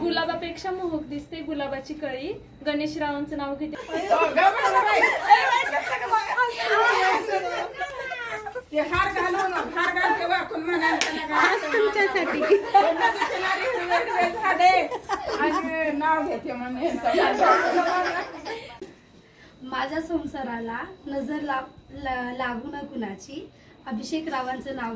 गुलाबापेक्षा मोहक दिसते गुलाबाची कळी. गणेशरावांचं नाव घेते. तुमच्यासाठी. नाव घेते. माझ्या संसाराला नजर ला, ला- लागू न कुणाची. अभिषेक रावांचं नाव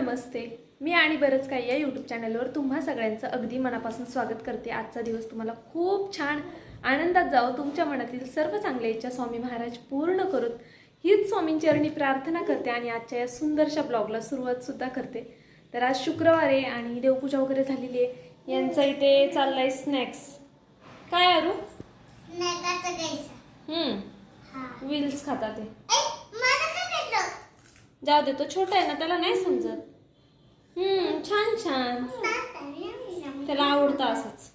नमस्ते. मी आणि बरंच काही या यूट्यूब चॅनलवर तुम्हा सगळ्यांचं अगदी मनापासून स्वागत करते. आजचा दिवस तुम्हाला खूप छान आनंदात जावं तुमच्या मनातील सर्व चांगल्या इच्छा स्वामी महाराज पूर्ण करून हीच स्वामींचरणी प्रार्थना करते आणि आजच्या या सुंदरशा ब्लॉगला सुरुवातसुद्धा करते. तर आज शुक्रवार आहे आणि देवपूजा वगैरे झालेली आहे. यांचं इथे चाललंय स्नॅक्स काय अरू? हम्म. व्हील्स खातात ते. जाऊ दे तो छोटा आहे ना त्याला नाही समजत. हम्म छान छान. त्याला आवडतं असंच.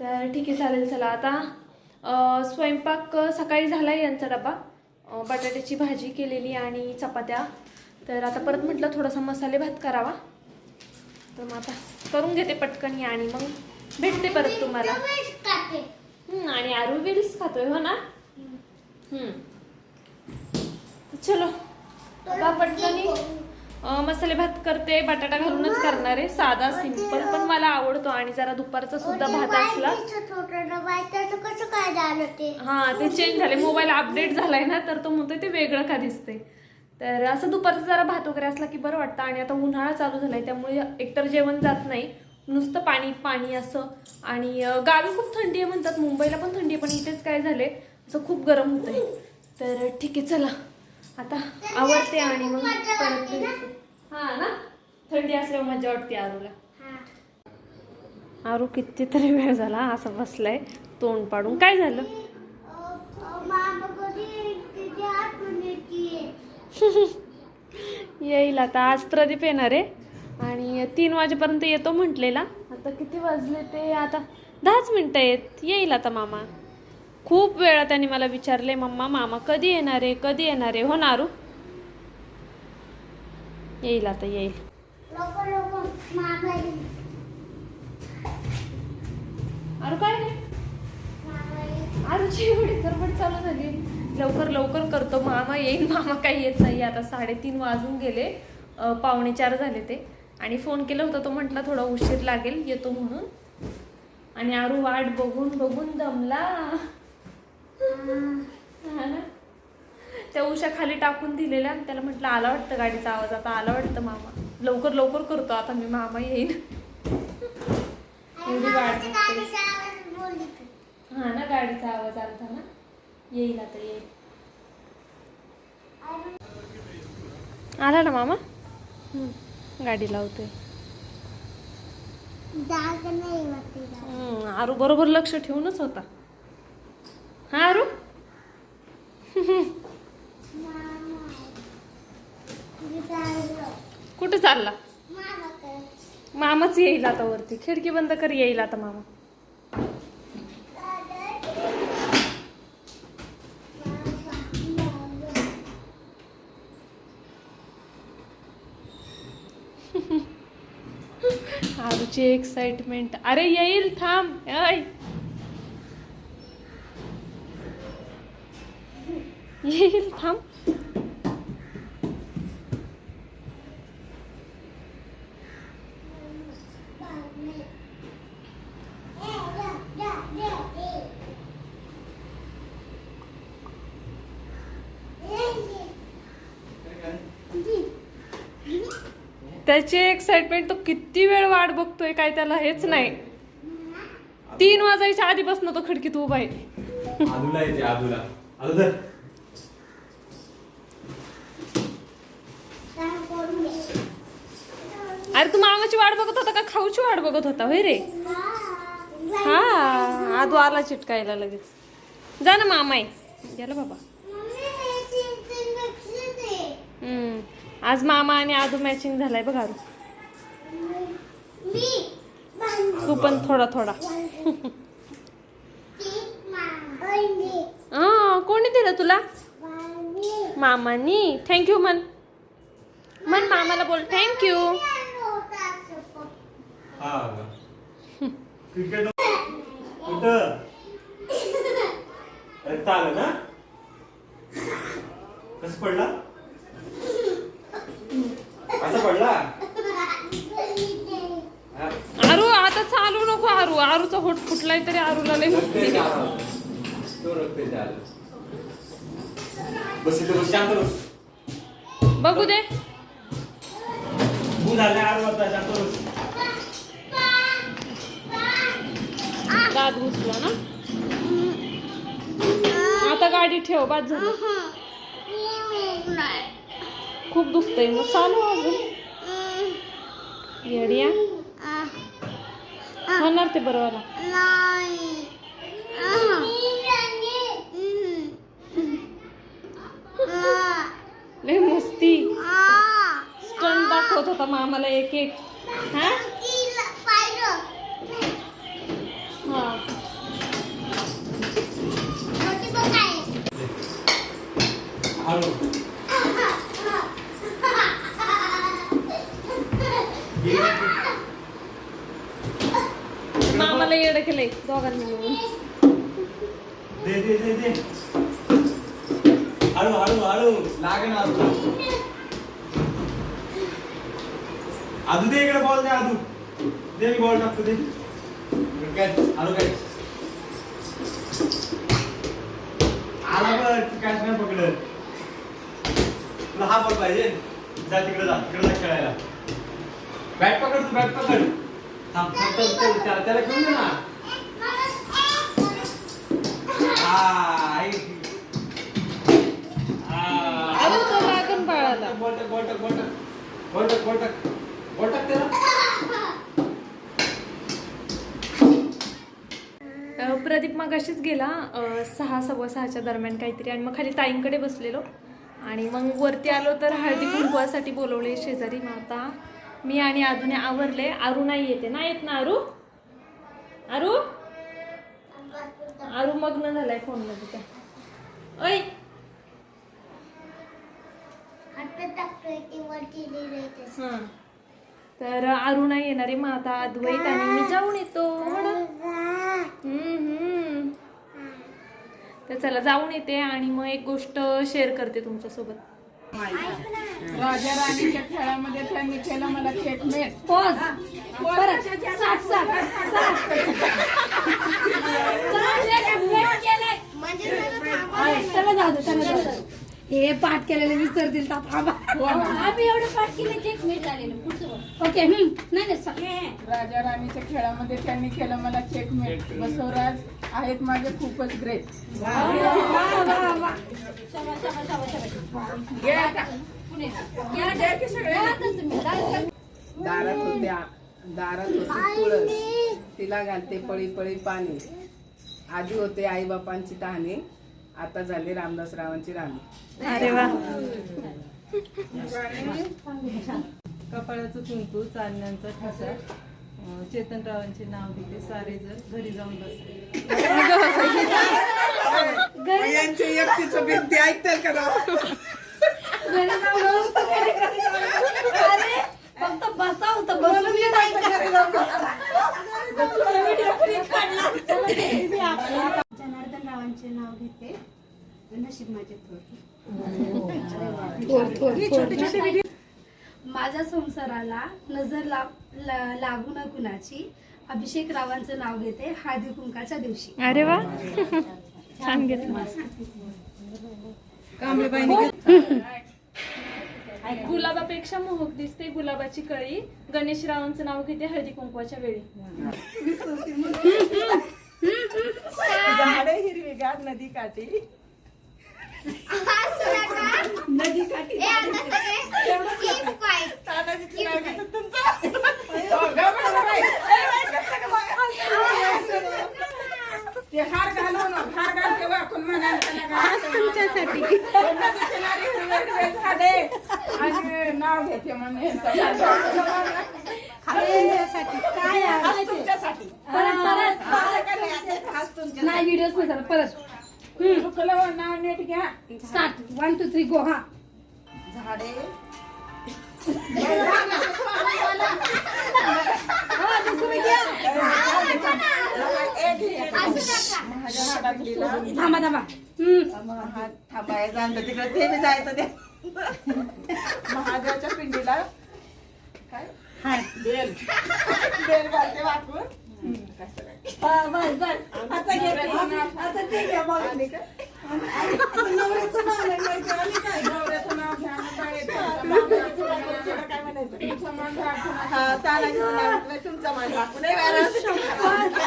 तर ठीक आहे चालेल चला आता. स्वयंपाक सकाळी झाला आहे यांचा डबा बटाट्याची भाजी केलेली आणि चपात्या. तर आता परत म्हटलं थोडासा मसाले भात करावा. तर मग आता करून घेते पटकन या आणि मग भेटते परत तुम्हाला. आणि आरू विल्स खातोय हो ना? हम्म. चलो. पटकनी. मसाले भात करते बटाटा घालूनच करणार आहे. साधा सिंपल पण मला आवडतो आणि जरा दुपारचा सुद्धा भात असला कसं काय झालं ते? हा ते चेंज झाले मोबाईल अपडेट झालाय ना तर तो म्हणतोय ते वेगळं का दिसते तर असं दुपारचा जरा भात वगैरे असला की बरं वाटतं. आणि आता उन्हाळा चालू झालाय त्यामुळे एकतर जेवण जात नाही. नुसतं पाणी पाणी असं. आणि गावी खूप थंडी आहे म्हणतात. मुंबईला पण थंडी आहे पण इथेच काय झालंय? असं खूप गरम होतंय. तर ठीक आहे चला. आता आवडते आणि मग परत. हा ना? थंडी असल्यावर मजा वाटते आरूला. आरू कितीतरी वेळ झाला असं बसलाय तोंड पाडून. काय झालं? येईल आता आज प्रदीप येणार आहे. आणि तीन वाजेपर्यंत येतो म्हटलेला. आता किती वाजले ते? आता दहाच मिनटं येत येईल आता मामा. खूप वेळा त्यांनी मला विचारले मम्मा मामा कधी येणार आहे? कधी येणार आहे? हो नारू. येईल आता येईल. अरे काय. आरुची एवढी गडबड चालू झाली. लवकर लवकर करतो मामा येईल. मामा काही येत नाही. आता साडेतीन वाजून गेले. पावणे चार झाले ते. आणि फोन केला होता तो म्हटला थोडा उशीर लागेल येतो म्हणून. आणि आरू वाट बघून बघून दमला. त्या उशा खाली टाकून दिलेल्या त्याला म्हटलं आला वाटतं गाडीचा आवाज आता आला वाटतं मामा. लवकर लवकर करतो आता मी मामा येईन. एवढी तू. हा ना गाडीचा आवाज आलता ना? येईल आता येईल आला ना मामा? गाडी लावतोय आरू बरोबर लक्ष ठेवूनच होता. हा आरू कुठं चालला? मामाच येईल आता वरती. खिडकी बंद कर येईल आता मामा. आजची एक्साइटमेंट अरे येईल थांब. येईल थांब. त्याची एक्साइटमेंट तो किती वेळ वाट बघतोय काय त्याला हेच नाही. तीन वाजायच्या आधीपासून तो खिडकीत उभा आहे आदूला येते आदूला आदू धर अरे तू मामाची वाट बघत होता का? खाऊची वाट बघत होता होय रे. हा आदू आला चिटकायला लगेच. जा ना मामा आहे गेला बाबा. हम्म आज मामा आणि आदू मॅचिंग झालाय बघा तू पण थोडा थोडा. हा कोणी दिलं तुला? मामानी. थँक्यू म्हण म्हण मामाला बोल. थँक्यू हा? क्रिकेट कुठं? ना? कसं पडला? असं पडला? हा. आरू आता चालू नको आरू आरूचा होट फुटलाय तरी आरूला लय मस्ती. बस इथे बस शांत बस. बघू दे. शांत बस. दात घुसला ना? आता गाडी ठेव बाद झालं. खूप दुखतंय मग. चालू अजून. येड्या होणार ते बरं मस्ती. स्टंट दाखवत होता मामाला एक एक. हा? मामाला येडं केलंय दोघांनी मिळून दे दे दे दे हळू हळू हळू लागे ना आदू आदू दे इकडे बॉल दे आदू दे मी बॉल टाकतो दे कॅच हळू कॅच आला बघ तू कॅच नाही पकडत तुला हा बॉल पाहिजे. जा तिकडे जा तिकडे जा खेळायला. बॅट पकड तू बॅट पकड. थांब थांब, थांब, थांब, त्याला त्याला घेऊन दे ना. त्याला. प्रदीप मग अशीच गेला सहा सव्वा सहाच्या दरम्यान काहीतरी. आणि मग खाली ताईंकडे बसलेलो. आणि मग वरती आलो तर हळदी कुंकवासाठी बोलवले शेजारी मग आता मी आणि आदूने आवरले. आरू नाही येते ना? येत ना आरू? आरू? आरू मग्न झालाय फोनमध्ये त्या ऐ. हा. तर आरू नाही येणारे मग आता अद्वैत आणि मी जाऊन येतो. म्हणून हम्म, हम्म. तर चला जाऊन येते आणि मग एक गोष्ट शेअर करते तुमच्यासोबत. राजा राणीच्या खेळामध्ये त्यांनी केलं मला परत साठ साठ म्हणजे हे पाठ केलेले विसरतील का थांबा. आम्ही एवढं पाठ केलं चेक मीट झालेलं पुढचं ओके हम्म. नाही नाही राजा राणीच्या खेळामध्ये त्यांनी केलं मला चेकमेट बसवराज आहेत माझे खूपच ग्रेट. या, आता. तुम्ही. जा. दारात होत्या दारात होती तुळस. तिला घालते पळी पळी पाणी. आधी होते आई बापांची तहाने. आता झाले रामदास रावांची राणी. अरे वा. कपाळाचं कुंकू चालण्यांचा ठसा. चेतनरावांचे नाव घेते सारे जर घरी जाऊन बसले. यांची एकटीचं भिंती ऐकतील का फक्त बसा होतं बसून मी रावांचे नाव घेते. नशीब माझे माझ्या संसाराला नजर लाग ला- लागू न कुणाची. अभिषेक रावांचं नाव घेते हळदी कुंकाच्या दिवशी. अरे वा. छान घेतलं. गुलाबापेक्षा मोहक दिसते गुलाबाची कळी. गणेशरावांचं नाव घेते हळदी कुंकवाच्या वेळी. झाडे हिरवीगार नदी काठी. नदी काठी. ते हार घालून हार घालते वाकून म्हणाल तुमच्यासाठी. झाडे आणि काय आहे? परत परत नाही व्हिडिओच नाही झाला परत. Start one two three go हा. हा, दुसरं घ्या. थांबा थांबा. हम्म. थांबायचं आमच्या तिकडे ते बी जायचं ते. महादेवाच्या पिंडीला. हाय. बेल. बेल घालते वाकून. बस, बस, बस. आता घेते. आता ते घ्या बघा. नवऱ्याचं नाव नाही माहिती. आणि काय नवऱ्याचं नाव घ्या. आणि काय येतं. नवऱ्याचं नाव घ्या, काय म्हणायचं? तुमचं मान राखून हा त्याला घेऊन आलो. तुमचं मान राखून नाही बाळा.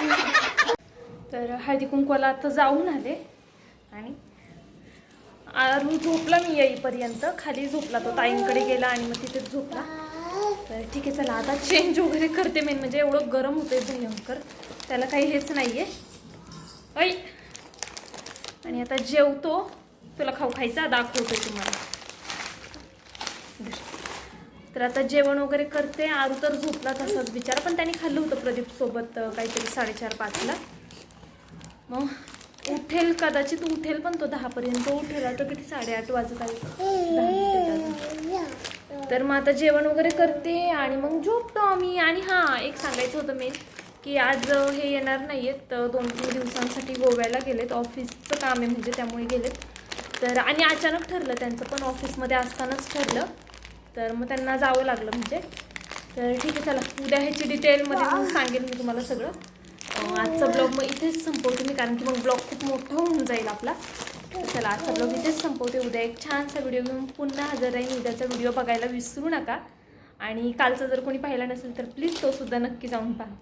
तर हळदी कुंकवाला आता जाऊन आले. आणि आरू झोपला मी येईपर्यंत. खाली झोपला तो ताईंकडे गेला आणि मग तिथेच झोपला. तर ठीक आहे चला. आता चेंज वगैरे करते मेन म्हणजे एवढं गरम होतंय भयंकर. त्याला काही हेच नाही आहे ऐ! आणि आता जेवतो. तुला खाऊ खायचा दाखवतो तुम्हाला. तर आता जेवण वगैरे करते. आरू तर झोपला तसंच विचार पण त्याने खाल्लं होतं प्रदीपसोबत काहीतरी साडेचार पाचला. मग उठेल कदाचित उठेल पण तो दहापर्यंत उठेल. आता किती साडेआठ वाजत आहे तर मग आता जेवण वगैरे करते आणि मग झोपतो आम्ही. आणि हां एक सांगायचं होतं मेन की आज हे येणार नाही आहेत दोन तीन दिवसांसाठी गोव्याला गेलेत. ऑफिसचं काम आहे म्हणजे त्यामुळे गेलेत. तर आणि अचानक ठरलं त्यांचं पण ऑफिसमध्ये असतानाच ठरलं. तर मग त्यांना जावं लागलं म्हणजे. तर ठीक आहे चला. उद्या ह्याची डिटेलमध्ये मग सांगेन मी तुम्हाला सगळं. आजचा ब्लॉग मग इथेच संपवते मी कारण की मग ब्लॉग खूप मोठा होऊन जाईल आपला. चला आजचा ब्लॉग इथेच संपवते. उद्या एक छानसा व्हिडिओ घेऊन पुन्हा हजर राहील उद्याचा व्हिडिओ बघायला विसरू नका. आणि कालचा जर कोणी पाहिला नसेल तर प्लीज तो सुद्धा नक्की जाऊन पहा.